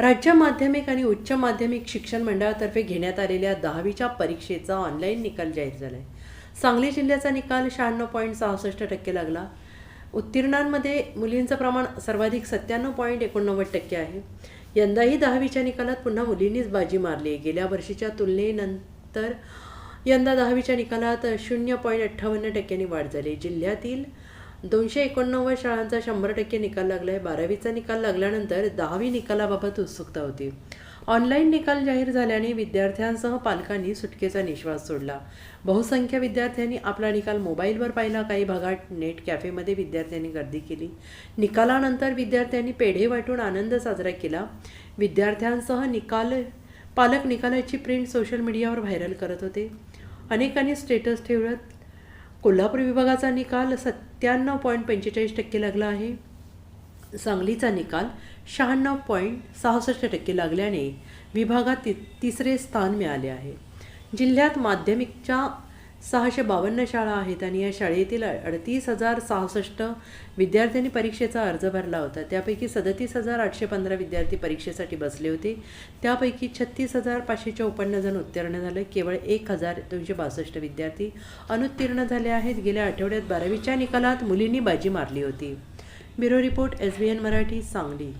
राज्य माध्यमिक आणि उच्च माध्यमिक शिक्षण मंडळातर्फे घेण्यात आलेल्या दहावीच्या परीक्षेचा ऑनलाईन निकाल जाहीर झाला आहे सांगली जिल्ह्याचा निकाल शहाण्णव पॉईंट सहासष्ट टक्के लागला. उत्तीर्णांमध्ये मुलींचं प्रमाण सर्वाधिक सत्त्याण्णव पॉईंट एकोणनव्वद टक्के आहे. यंदाही दहावीच्या निकालात पुन्हा मुलींनीच बाजी मारली. आहे गेल्या वर्षीच्या तुलनेनंतर यंदा दहावीच्या निकालात शून्य पॉईंट अठ्ठावन्न टक्क्यांनी वाढ झाली. जिल्ह्यातील दोनशे एकोणनव्वद शाळांचा शंभर टक्के निकाल लागला आहे. बारावीचा निकाल लागल्यानंतर दहावी निकालाबाबत उत्सुकता होती. ऑनलाईन निकाल जाहीर झाल्याने विद्यार्थ्यांसह पालकांनी सुटकेचा निश्वास सोडला. बहुसंख्य विद्यार्थ्यांनी आपला निकाल मोबाईलवर पाहिला. काही भागात नेट कॅफेमध्ये विद्यार्थ्यांनी गर्दी केली. निकालानंतर विद्यार्थ्यांनी पेढे वाटून आनंद साजरा केला. विद्यार्थ्यांसह निकाल पालक निकालाची प्रिंट सोशल मीडियावर व्हायरल करत होते. अनेकांनी स्टेटस ठेवत कोल्हापूर विभागाचा निकाल सत्त्याण्णव पॉईंट पंचेचाळीस टक्के लागला आहे. सांगलीचा निकाल शहाण्णव पॉईंट सहासष्ट टक्के लागल्याने विभागात ति तिसरे स्थान मिळाले आहे. जिल्ह्यात माध्यमिकच्या सहाशे बावन्न शाळा आहेत आणि या शाळेतील अडतीस हजार सहासष्ट विद्यार्थ्यांनी परीक्षेचा अर्ज भरला होता. त्यापैकी सदतीस हजार आठशे पंधरा विद्यार्थी परीक्षेसाठी बसले होते. त्यापैकी छत्तीस हजार पाचशे चौपन्न जण उत्तीर्ण झाले. केवळ एक हजार दोनशे बासष्ट विद्यार्थी अनुत्तीर्ण झाले आहेत. गेल्या आठवड्यात बारावीच्या निकालात मुलींनी बाजी मारली होती. Bureau report S B N Marathi Sangli.